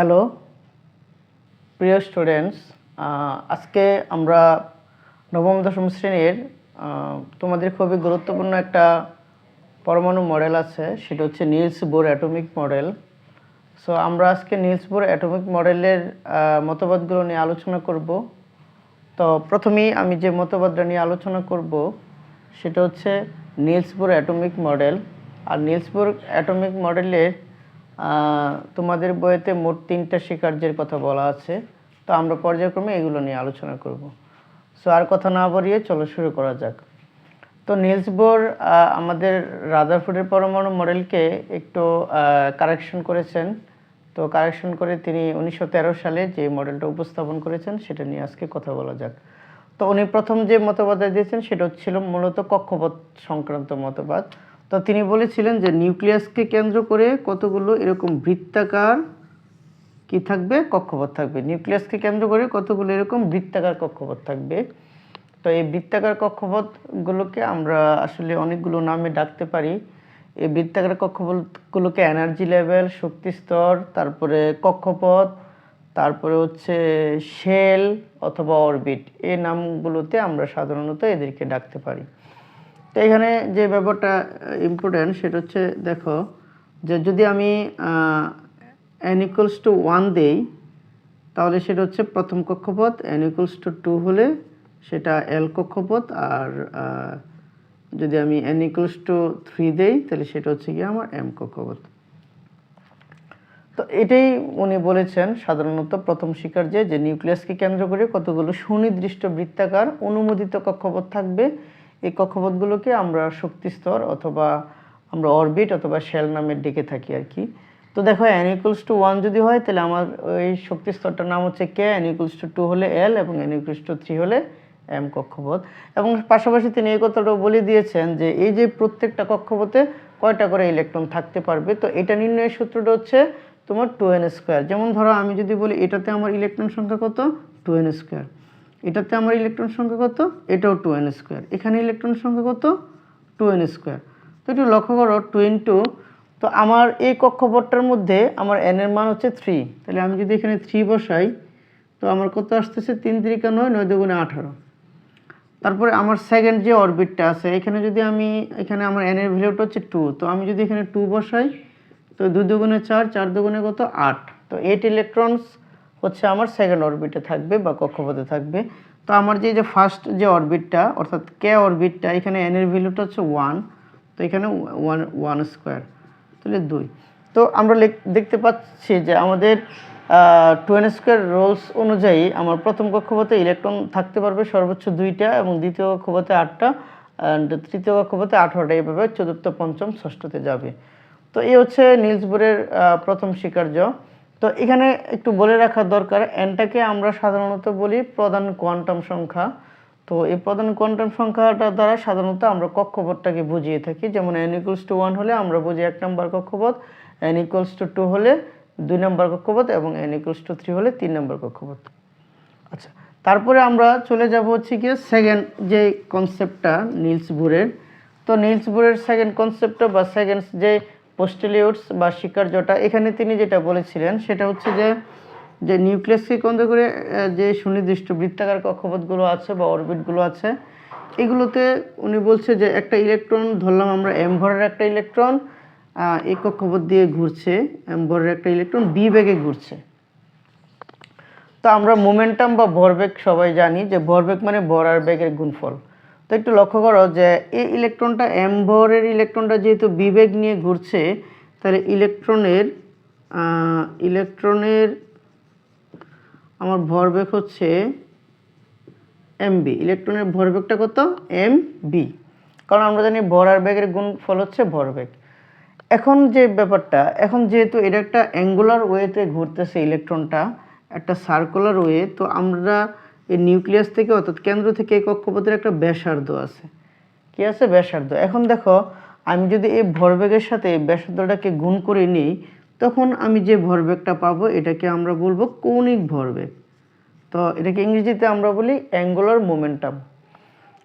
Hello, প্রিয় students আজকে আমরা নবম, দশম শ্রেণির তোমাদের খুবই গুরুত্বপূর্ণ একটা পরমাণু মডেল আছে, সেটা হচ্ছে Niels Bohr atomic model. So আমরা আজকে নিলস বোর অ্যাটমিক মডেলের মতবাদগুলো নিয়ে আলোচনা করব। তো প্রথমেই আমি যে মতবাদটা নিয়ে আলোচনা করব, সেটা হচ্ছে নিলস বোর অ্যাটমিক মডেল। আর নিলস বোর অ্যাটমিক মডেলের তোমাদের বইয়েতে মোট তিনটা স্বীকার্যের কথা বলা আছে। তো আমরা পর্যায়ক্রমে এগুলো নিয়ে আলোচনা করব। সো আর কথা না বাড়িয়ে চলো শুরু করা যাক। তো নিলস বোর আমাদের রাদারফোর্ডের পরমাণু মডেলকে একটু কারেকশন করেছেন। তো কারেকশন করে তিনি উনিশশো তেরো সালে যে মডেলটা উপস্থাপন করেছেন, সেটা নিয়ে আজকে কথা বলা যাক। তো উনি প্রথম যে মতবাদ দিয়েছেন, সেটা ছিল মূলত কক্ষপথ সংক্রান্ত মতবাদ। তো তিনি বলেছিলেন যে নিউক্লিয়াসকে কেন্দ্র করে কতগুলো এরকম বৃত্তাকার কি থাকবে? কক্ষপথ থাকবে। নিউক্লিয়াসকে কেন্দ্র করে কতগুলো এরকম বৃত্তাকার কক্ষপথ থাকবে? তো এই বৃত্তাকার কক্ষপথগুলোকে আমরা আসলে অনেকগুলো নামে ডাকতে পারি। এই বৃত্তাকার কক্ষপথগুলোকে এনার্জি লেভেল শক্তি স্তর, তারপরে কক্ষপথ, তারপরে হচ্ছে শেল অথবা অরবিট এই নামগুলোতে আমরা সাধারণত এদেরকে ডাকতে পারি। তো এখানে যে ব্যাপারটা ইম্পর্টেন্ট সেটা হচ্ছে, দেখো, যে যদি আমি এন ইকুয়ালস টু ওয়ান দেই, তাহলে সেটা হচ্ছে প্রথম কক্ষপথ এন ইকুয়ালস টু টু হলে সেটা এল কক্ষপথ, আর যদি আমি এন ইকুয়ালস টু থ্রি দেই, তাহলে সেটা হচ্ছে গিয়ে আমার এম কক্ষপথ। তো এটাই উনি বলেছেন সাধারণত প্রথম স্বীকার্য যে নিউক্লিয়াসকে কেন্দ্র করে কতগুলো সুনির্দিষ্ট বৃত্তাকার অনুমোদিত কক্ষপথ থাকবে এই কক্ষপথগুলোকে আমরা শক্তি স্তর অথবা আমরা অরবিট অথবা শেল নামে ডেকে থাকি আর কি। তো দেখো এন ইকুয়ালস টু ওয়ান যদি হয়, তাহলে আমার ওই শক্তি স্তরটার নাম হচ্ছে K N equals to two হলে এল এবং এন ইকুয়ালস টু থ্রি হলে এম কক্ষপথ। এবং পাশাপাশি তিনি এই কথাটাও বলে দিয়েছেন যে এই যে প্রত্যেকটা কক্ষপথে কয়টা করে ইলেকট্রন থাকতে পারবে, তো এটা নির্ণয়ের সূত্রটা হচ্ছে তোমার টু এন স্কোয়ার যেমন ধরো আমি যদি বলি এটাতে আমার ইলেকট্রন সংখ্যা কত? টু এন স্কোয়ার এটাতে আমার ইলেকট্রন সংখ্যা কত? এটাও টু এন স্কোয়ার এখানে ইলেকট্রন সংখ্যা কত? টু এন স্কোয়ার তো একটু লক্ষ্য করো টু ইন্টু তো আমার এই কক্ষপথটার মধ্যে আমার এন এর মান হচ্ছে থ্রি তাহলে আমি যদি এখানে থ্রি বসাই, তো আমার কত আসতেছে? তিন তিরিকা নয় নয় দুগুণে আঠারো। তারপরে আমার সেকেন্ড যে অরবিটটা আছে, এখানে যদি আমি, এখানে আমার এন এর ভ্যালুটা হচ্ছে টু তো আমি যদি এখানে টু বসাই, তো দু দুগুণে চার চার দুগুণে কত? আট। তো এইট ইলেকট্রনস হচ্ছে আমার সেকেন্ড অরবিটে থাকবে বা কক্ষপথে থাকবে। তো আমার যে যে ফার্স্ট যে অরবিটটা অর্থাৎ কে অরবিটটা এখানে এন এর ভ্যালুটা হচ্ছে ওয়ান তো এখানে ওয়ান ওয়ান স্কোয়ার তাহলে দুই। তো আমরা দেখতে পাচ্ছি যে আমাদের টু এন স্কোয়ার রোলস অনুযায়ী আমার প্রথম কক্ষপথে ইলেকট্রন থাকতে পারবে সর্বোচ্চ দুইটা এবং দ্বিতীয় কক্ষপথে আটটা অ্যান্ড তৃতীয় কক্ষপথে আঠারোটা এইভাবে চতুর্থ, পঞ্চম, ষষ্ঠতে যাবে। তো এই হচ্ছে নিলস বোরের প্রথম স্বীকার্য। তো এখানে একটু বলে রাখা দরকার এনটাকে আমরা সাধারণত বলি প্রধান কোয়ান্টাম সংখ্যা। তো এই প্রধান কোয়ান্টাম সংখ্যাটা দ্বারা সাধারণত আমরা কক্ষপথটাকে বুঝিয়ে থাকি। যেমন এন ইকুয়ালস টু ওয়ান হলে আমরা বুঝি এক নম্বর কক্ষপথ এন ইকুয়ালস টু টু হলে দুই নম্বর কক্ষপথ এবং এন ইকুয়ালস টু থ্রি হলে তিন নম্বর কক্ষপথ। আচ্ছা তারপরে আমরা চলে যাব হচ্ছে গিয়ে সেকেন্ড যে কনসেপ্টটা নিলস বুরের তো নিলস বুরের সেকেন্ড কনসেপ্টটা বা সেকেন্ড যে পোস্টেলিউটস বা স্বীকার্যটা এখানে তিনি যেটা বলেছিলেন সেটা হচ্ছে যে যে নিউক্লিয়াসকে কেন্দ্র করে যে সুনির্দিষ্ট বৃত্তাকার কক্ষপথগুলো আছে বা অরবিটগুলো আছে, এগুলোতে উনি বলছে যে একটা ইলেকট্রন, ধরলাম আমরা এম ভরের একটা ইলেকট্রন এই কক্ষপথ দিয়ে ঘুরছে, এম ভরের একটা ইলেকট্রন বি বেগে ঘুরছে। তো আমরা মোমেন্টাম বা ভরবেগ সবাই জানি যে ভরবেগ মানে ভর আর বেগের গুণফল। তো একটু লক্ষ্য করো যে এই ইলেকট্রনটা এম ভরের ইলেকট্রনটা যেহেতু বিবেগ নিয়ে ঘুরছে, তাহলে ইলেকট্রনের ইলেকট্রনের আমার ভরবেগ হচ্ছে এম বি ইলেকট্রনের ভরবেগটা কত? এম বি কারণ আমরা জানি ভর আর বেগের গুণফল হচ্ছে ভরবেগ। এখন যে ব্যাপারটা, এখন যেহেতু এটা একটা অ্যাঙ্গুলার ওয়েতে ঘুরতেছে ইলেকট্রনটা, একটা সার্কুলার ওয়ে, তো আমরা এই নিউক্লিয়াস থেকে অর্থাৎ কেন্দ্র থেকে এই কক্ষপথের একটা ব্যাসার্ধ আছে। কি আছে? ব্যাসার্ধ। এখন দেখো, আমি যদি এই ভরবেগের সাথে ব্যাসার্ধটাকে গুণ করে নিই, তখন আমি যে ভরবেগটা পাবো, এটাকে আমরা বলব কৌণিক ভরবেগ। তো এটাকে ইংরেজিতে আমরা বলি অ্যাঙ্গুলার মোমেন্টাম।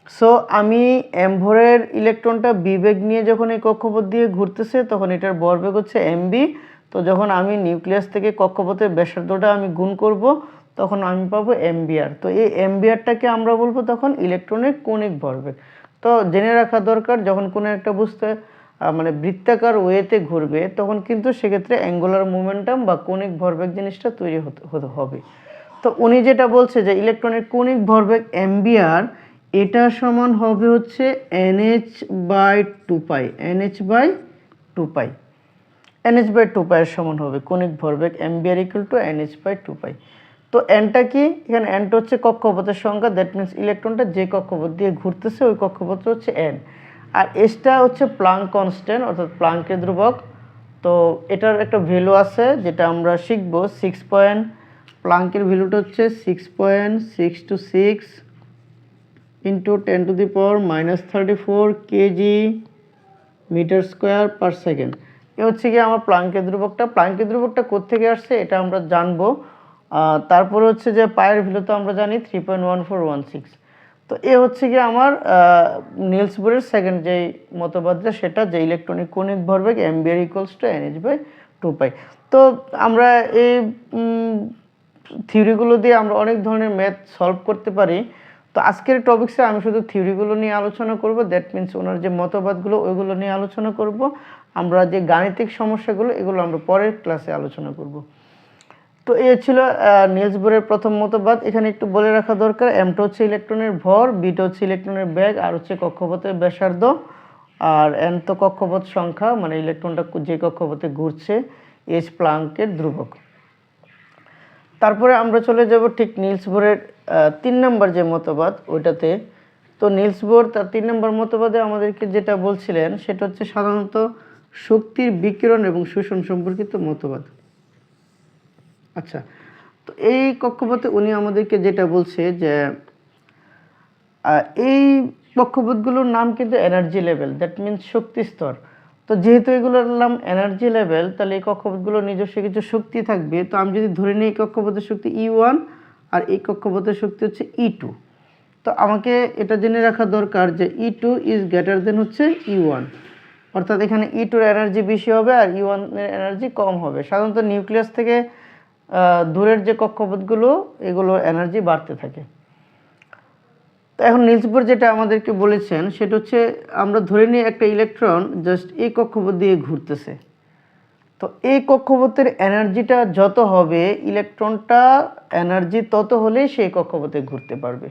সো আমি এমভরের ইলেকট্রনটা বিবেগ নিয়ে যখন এই কক্ষপথ দিয়ে ঘুরতেছে, তখন এটার ভরবেগ হচ্ছে এমবি তো যখন আমি নিউক্লিয়াস থেকে কক্ষপথের ব্যাসার্ধটা আমি গুণ করব তখন আমি পাবো এমবিআর। তো এই এমবিআরটাকে আমরা বলব তখন ইলেকট্রনের কৌণিক ভরবেগ। তো জেনে রাখা দরকার যখন কোনো একটা আহ, মানে বৃত্তাকার ওয়েতে ঘুরবে তখন কিন্তু সেক্ষেত্রে অ্যাঙ্গুলার মোমেন্টাম বা কৌণিক ভরবেগ জিনিসটা তৈরি হতে হবে। তো উনি যেটা বলছে যে ইলেকট্রনের কৌণিক ভরবেগ এমবিআর এটা সমান হবে হচ্ছে NH by two pi NH by two pi. NH by two পাইয়ের সমান হবে কৌণিক ভরবেগ MVR equal to NH by two pi. তো এনটা কি? এখানে এনটা হচ্ছে কক্ষপথের সংখ্যা দ্যাট মিনস ইলেকট্রনটা যে কক্ষপথ দিয়ে ঘুরতেছে, ওই কক্ষপথটা হচ্ছে এন আর এসটা হচ্ছে প্লাঙ্ক কনস্ট্যান্ট অর্থাৎ প্লাঙ্কের ধ্রুবক। তো এটার একটা ভ্যালু আছে, যেটা আমরা শিখব সিক্স পয়েন্ট প্লাঙ্কের ভ্যালুটা হচ্ছে six point six two six into ten to the power minus thirty four KG metre square per second এ হচ্ছে কি আমার প্লাঙ্কের ধ্রুবকটা। প্লাঙ্কের ধ্রুবকটা কোত্থেকে আসছে? এটা আমরা জানব। তারপরে হচ্ছে যে পায়ের ভ্যালু তো আমরা জানি three point one four one six তো এ হচ্ছে কি আমার নিলস বোরের সেকেন্ড যে মতবাদটা, সেটা যে ইলেকট্রনিক কৌণিক ভরবেগ MVR equals to NH by two pi তো আমরা এই থিওরিগুলো দিয়ে আমরা অনেক ধরনের ম্যাথ সলভ করতে পারি। তো আজকের টপিক্সে আমি শুধু থিওরিগুলো নিয়ে আলোচনা করব দ্যাট মিন্স ওনার যে মতবাদগুলো, ওইগুলো নিয়ে আলোচনা করব। আমরা যে গাণিতিক সমস্যাগুলো, এগুলো আমরা পরের ক্লাসে আলোচনা করব। তো এ ছিল নিলস বোরের প্রথম মতবাদ। এখানে একটু বলে রাখা দরকার এমটা হচ্ছে ইলেকট্রনের ভর বিটা হচ্ছে ইলেকট্রনের ব্যাগ আর হচ্ছে কক্ষপথের ব্যাসার্ধ। আর এন তো কক্ষপথ সংখ্যা মানে ইলেকট্রনটা যে কক্ষপথে ঘুরছে এস প্লাঙ্কের ধ্রুবক। তারপরে আমরা চলে যাব ঠিক নিলস বোরের তিন নম্বর যে মতবাদ, ওইটাতে। তো নিলস বোর তার তিন নম্বর মতবাদে আমাদেরকে যেটা বলছিলেন, সেটা হচ্ছে সাধারণত শক্তির বিকিরণ এবং শোষণ সম্পর্কিত মতবাদ। আচ্ছা তো এই কক্ষপথে উনি আমাদেরকে যেটা বলছে যে এই কক্ষপথগুলোর নাম কিন্তু এনার্জি লেভেল দ্যাট মিনস শক্তি স্তর। তো যেহেতু এগুলোর নাম এনার্জি লেভেল তাহলে এই কক্ষপথগুলোর নিজস্ব কিছু শক্তি থাকবে। তো আমি যদি ধরে নিই এই কক্ষপথের শক্তি ই ওয়ান আর এই কক্ষপথের শক্তি হচ্ছে ই টু তো আমাকে এটা জেনে রাখা দরকার যে E two is greater than হচ্ছে ই ওয়ান অর্থাৎ এখানে ই টুর এনার্জি বেশি হবে আর ই ওয়ানের এনার্জি কম হবে। সাধারণত নিউক্লিয়াস থেকে দূরের যে কক্ষপথগুলো এগুলো এনার্জি বাড়তে থাকে। তো এখন নিলস যেটা আমাদেরকে বলেছেন, সেটা হচ্ছে আমরা ধরে নিই একটা ইলেকট্রন জাস্ট এই কক্ষপথ দিয়ে ঘুরতেছে। তো এই কক্ষপথের এনার্জিটা যত হবে ইলেকট্রনটা এনার্জি তত হলেই সেই কক্ষপথে ঘুরতে পারবে।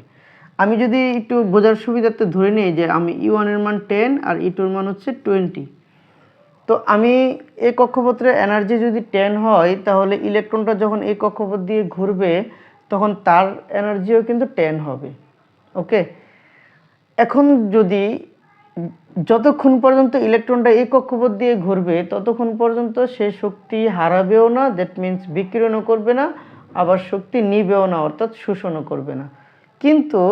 আমি যদি একটু বোঝার সুবিধার্থে ধরে নিই যে আমি ই ওয়ানের মান টেন আর ই টুর মান হচ্ছে টোয়েন্টি তো আমি এই কক্ষপথের এনার্জি যদি টেন হয়, তাহলে ইলেকট্রনটা যখন এই কক্ষপথ দিয়ে ঘুরবে, তখন তার এনার্জিও কিন্তু টেন হবে ওকে এখন যদি যতক্ষণ পর্যন্ত ইলেকট্রনটা এই কক্ষপথ দিয়ে ঘুরবে, ততক্ষণ পর্যন্ত সে শক্তি হারাবেও না দ্যাট মিন্স বিকিরণও করবে না, আবার শক্তি নিবেও না, অর্থাৎ শোষণও করবে না। কিন্তু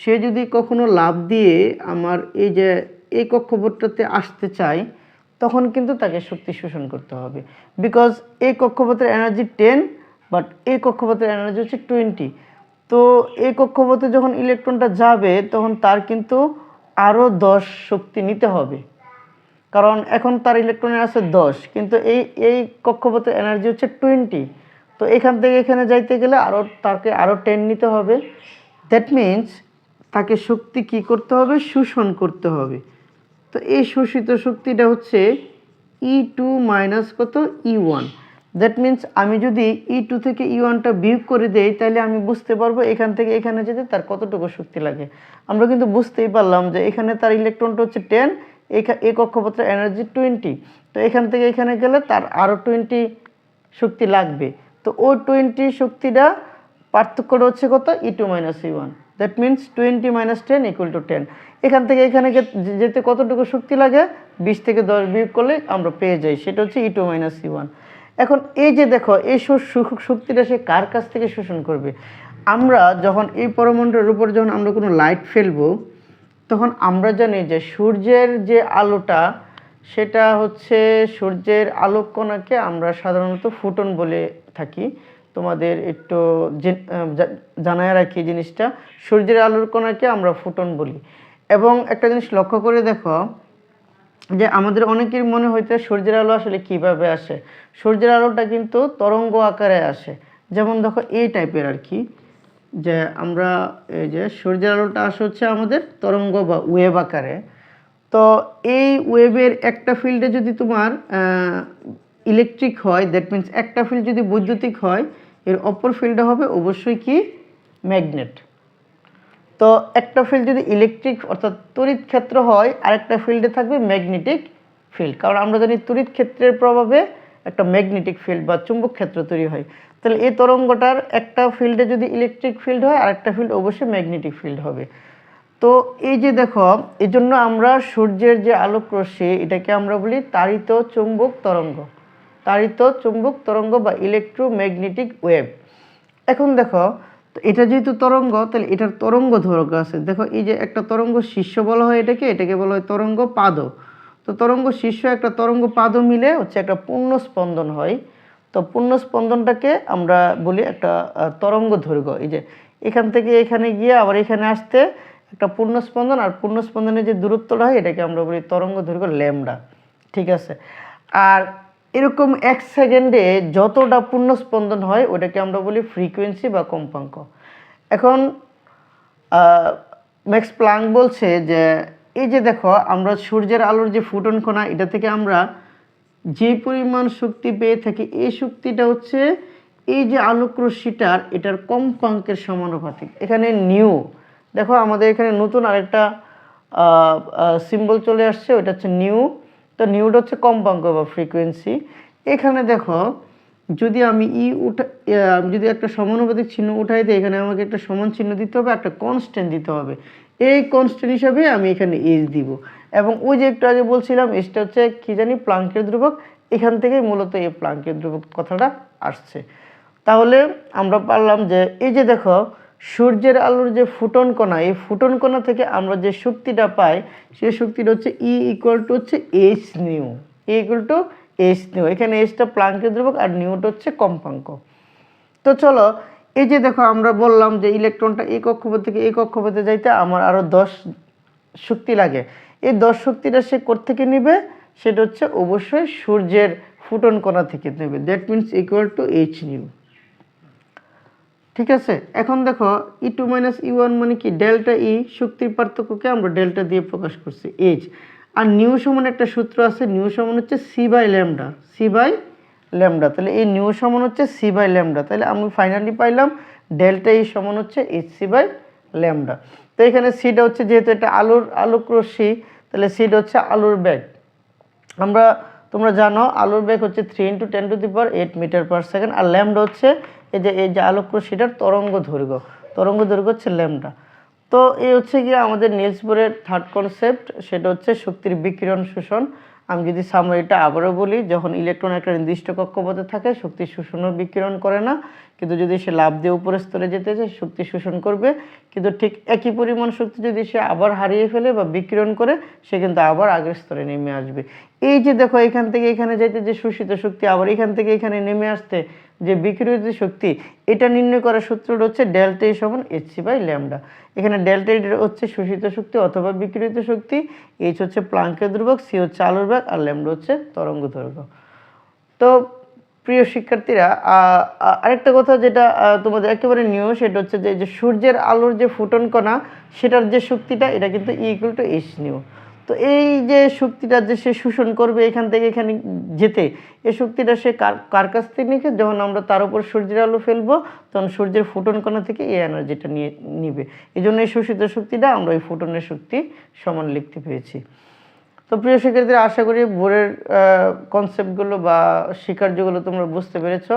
সে যদি কখনো লাভ দিয়ে আমার এই যে এই কক্ষপথটাতে আসতে চায় তখন কিন্তু তাকে শক্তি শোষণ করতে হবে। বিকজ এই কক্ষপথের এনার্জি টেন বাট এই কক্ষপথের এনার্জি হচ্ছে টোয়েন্টি তো এই কক্ষপথে যখন ইলেকট্রনটা যাবে, তখন তার কিন্তু আরও দশ শক্তি নিতে হবে। কারণ এখন তার ইলেকট্রনের আছে দশ, কিন্তু এই এই কক্ষপথের এনার্জি হচ্ছে টোয়েন্টি তো এখান থেকে এখানে যাইতে গেলে আরও তাকে আরও টেন নিতে হবে। দ্যাট মিন্স তাকে শক্তি কি করতে হবে? শোষণ করতে হবে। তো এই শোষিত শক্তিটা হচ্ছে ই টু মাইনাস কত? ই ওয়ান দ্যাট মিন্স আমি যদি ই টু থেকে ই ওয়ানটা বিয়োগ করে দেই, তাহলে আমি বুঝতে পারব এখান থেকে এখানে যেতে তার কতটুকু শক্তি লাগে। আমরা কিন্তু বুঝতেই পারলাম যে এখানে তার ইলেকট্রনটা হচ্ছে টেন এই কক্ষপথের এনার্জি টোয়েন্টি তো এখান থেকে এখানে গেলে তার আরও টোয়েন্টি শক্তি লাগবে। তো ওই টোয়েন্টি শক্তিটা পার্থক্যটা হচ্ছে কত? E two minus E one that means twenty minus ten equal to ten এখান থেকে এখানে যেতে কতটুকু শক্তি লাগে? বিশ থেকে দশ বিয়োগ করলে আমরা পেয়ে যাই। সেটা হচ্ছে E two minus C one এখন এই যে দেখো, এই শক্তিটা সে কার কাছ থেকে শোষণ করবে? আমরা যখন এই পরমাণুটার উপর যখন আমরা কোনো লাইট ফেলব, তখন আমরা জানি যে সূর্যের যে আলোটা, সেটা হচ্ছে সূর্যের আলোক কণাকে আমরা সাধারণত ফুটন বলে থাকি। তোমাদের একটু জেন- জানায় রাখি জিনিসটা। সূর্যের আলোর কণাকে আমরা ফুটন বলি। এবং একটা জিনিস লক্ষ্য করে দেখো যে আমাদের অনেকের মনে হইতে সূর্যের আলো আসলে কীভাবে আসে? সূর্যের আলোটা কিন্তু তরঙ্গ আকারে আসে। যেমন দেখো এই টাইপের আর কি, যে আমরা এই যে সূর্যের আলোটা আসে হচ্ছে আমাদের তরঙ্গ বা ওয়েব আকারে। তো এই ওয়েবের একটা ফিল্ডে যদি তোমার ইলেকট্রিক হয় দ্যাট মিন্স একটা ফিল্ড যদি বৈদ্যুতিক হয়, এর অপর ফিল্ডে হবে অবশ্যই কি? ম্যাগনেট। তো একটা ফিল্ড যদি ইলেকট্রিক অর্থাৎ তড়িৎ ক্ষেত্র হয়, আরেকটা ফিল্ডে থাকবে ম্যাগনেটিক ফিল্ড কারণ আমরা জানি তড়িৎ ক্ষেত্রের প্রভাবে একটা ম্যাগনেটিক ফিল্ড বা চুম্বক ক্ষেত্র তৈরি হয়। তাহলে এই তরঙ্গটার একটা ফিল্ডে যদি ইলেকট্রিক ফিল্ড হয়, আরেকটা ফিল্ড অবশ্যই ম্যাগনেটিক ফিল্ড হবে। তো এই যে দেখো, এই জন্য আমরা সূর্যের যে আলোক রশ্মি এটাকে আমরা বলি তাড়িত চুম্বক তরঙ্গ। তাড়িত চুম্বক তরঙ্গ বা ইলেকট্রোম্যাগনেটিক ওয়েভ এখন দেখো তো এটা যেহেতু তরঙ্গ, তাহলে এটার তরঙ্গ দৈর্ঘ্য আছে। দেখো, এই যে একটা তরঙ্গ শীর্ষ বলা হয় এটাকে এটাকে বলা হয় তরঙ্গ পাদ। তো তরঙ্গ শীর্ষ একটা তরঙ্গ পাদ মিলে হচ্ছে একটা পূর্ণ স্পন্দন হয়। তো পূর্ণ স্পন্দনটাকে আমরা বলি একটা তরঙ্গ দৈর্ঘ্য। এই যে এখান থেকে এখানে গিয়ে আবার এখানে আসতে একটা পূর্ণ স্পন্দন আর পূর্ণ স্পন্দনের যে দূরত্বটা হয়, এটাকে আমরা বলি তরঙ্গ দৈর্ঘ্য ল্যামডা। ঠিক আছে? আর এরকম এক সেকেন্ডে যতটা পূর্ণ স্পন্দন হয়, ওটাকে আমরা বলি ফ্রিকোয়েন্সি বা কম্পাঙ্ক। এখন ম্যাক্স প্লাঙ্ক বলছে যে, এই যে দেখো, আমরা সূর্যের আলোর যে ফুটন কণা এটা থেকে আমরা যে পরিমাণ শক্তি পেয়ে থাকি, এই শক্তিটা হচ্ছে এই যে আলোক রশ্মিটার এটার কম্পাঙ্কের সমানুপাতিক। এখানে নিউ দেখো আমাদের এখানে নতুন আরেকটা সিম্বল চলে আসছে, ওটা হচ্ছে নিউ তো নিউটা হচ্ছে কম্পাঙ্ক বা ফ্রিকোয়েন্সি এখানে দেখো, যদি আমি ই উঠা যদি একটা সমানুপাতিক চিহ্ন উঠাই দিই, এখানে আমাকে একটা সমান চিহ্ন দিতে হবে, একটা কনস্ট্যান্ট দিতে হবে। এই কনস্ট্যান্ট হিসাবে আমি এখানে এইচ দিব। এবং ওই যে একটু আগে বলছিলাম এসটা হচ্ছে কি জানি, প্লাঙ্কের ধ্রুবক। এখান থেকেই মূলত এই প্লাঙ্কের ধ্রুবক কথাটা আসছে। তাহলে আমরা পারলাম যে, এই যে দেখো সূর্যের আলোর যে ফুটন কণা, এই ফুটন কণা থেকে আমরা যে শক্তিটা পাই, সে শক্তিটা হচ্ছে ই ইকুয়াল টু হচ্ছে H nu E equal to H nu এখানে এইচটা প্লাঙ্কের ধ্রুবক আর নিউটা হচ্ছে কম্পাঙ্ক। তো চলো, এই যে দেখো আমরা বললাম যে ইলেকট্রনটা এই কক্ষপথ থেকে এই কক্ষপথে যাইতে আমার আরও দশ শক্তি লাগে। এই দশ শক্তিটা সে থেকে নিবে? সেটা হচ্ছে অবশ্যই সূর্যের ফুটন কণা থেকে নেবে। That means equal to H nu ঠিক আছে? এখন দেখো E two minus E one মানে কি? ডেল্টা ই শক্তির পার্থক্যকে আমরা ডেল্টা দিয়ে প্রকাশ করছি। এইচ আর নিউ সমান একটা সূত্র আছে নিউ সমান হচ্ছে C by lambda C by lambda তাহলে এই নিউ সমান হচ্ছে সি বাই ল্যামডা তাহলে আমি ফাইনালি পাইলাম ডেল্টা ই সমান হচ্ছে এইচ সি বাই ল্যামডা তো এখানে সিটা হচ্ছে যেহেতু এটা আলোর, আলোক রশ্মি, তাহলে সিটা হচ্ছে আলোর ব্যাগ আমরা, তোমরা জানো, আলোর ব্যাগ হচ্ছে three into ten to the power eight metre per second R lambda হচ্ছে এই যে এই যে আলোক রশ্মিটার তরঙ্গ দৈর্ঘ্য তরঙ্গ দৈর্ঘ্য হচ্ছে ল্যামডা। তো এই হচ্ছে গিয়ে আমাদের নিলসবোরের থার্ড কনসেপ্ট সেটা হচ্ছে শক্তির বিকিরণ শোষণ। আমি যদি সামরিটা আবারও বলি, যখন ইলেকট্রন একটা নির্দিষ্ট কক্ষপথে থাকে, শক্তি শোষণ ও বিকিরণ করে না। কিন্তু যদি সে লাভ দিয়ে উপরের স্তরে যেতে চায় শক্তি শোষণ করবে। কিন্তু ঠিক একই পরিমাণ শক্তি যদি সে আবার হারিয়ে ফেলে বা বিকিরণ করে, সে কিন্তু আবার আগের স্তরে নেমে আসবে। এই যে দেখো, এখান থেকে এখানে যাইতে যে শোষিত শক্তি, আবার এখান থেকে এখানে নেমে আসতে যে বিকিরিত শক্তি, এটা নির্ণয় করার সূত্রটা হচ্ছে ডেল্টা এ সমান এইচ সি বাই ল্যামডা। এখানে ডেল্টা এ হচ্ছে শোষিত শক্তি অথবা বিকিরিত শক্তি, এইচ হচ্ছে প্লাঙ্কের ধ্রুবক, সি হচ্ছে আলোর ব্যাগ আর ল্যামডা হচ্ছে তরঙ্গ দৈর্ঘ্য তো প্রিয় শিক্ষার্থীরা আরেকটা কথা যেটা তোমাদের একেবারে নিউ সেটা হচ্ছে যে সূর্যের আলোর যে ফুটন কণা, সেটার যে শক্তিটা, এটা কিন্তু ইকুয়াল টু এইচ নিউ তো এই যে শক্তিটা যে সে শোষণ করবে এখান থেকে এখানে যেতে এই শক্তিটা সে কার কাছ থেকে নিবে? যখন আমরা তার উপর সূর্যের আলো ফেলব, তখন সূর্যের ফুটন কণা থেকে এই এনার্জিটা নিয়ে, নিবে। এই জন্য এই শোষিত শক্তিটা আমরা ওই ফুটনের শক্তি সমান লিখতে পেরেছি। তো প্রিয় শিক্ষার্থীরা, আশা করি বোর্ডের কনসেপ্টগুলো বা শিকার্যগুলো তোমরা বুঝতে পেরেছ।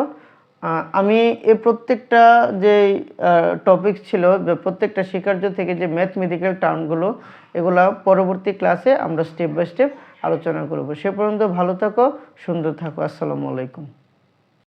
আমি এ প্রত্যেকটা যে টপিক ছিল প্রত্যেকটা শিকার্য থেকে যে ম্যাথমেটিক্যাল টার্মগুলো এগুলো পরবর্তী ক্লাসে আমরা স্টেপ বাই স্টেপ আলোচনা করব। সে পর্যন্ত ভালো থাকো, সুন্দর থাকো। আসসালামু আলাইকুম।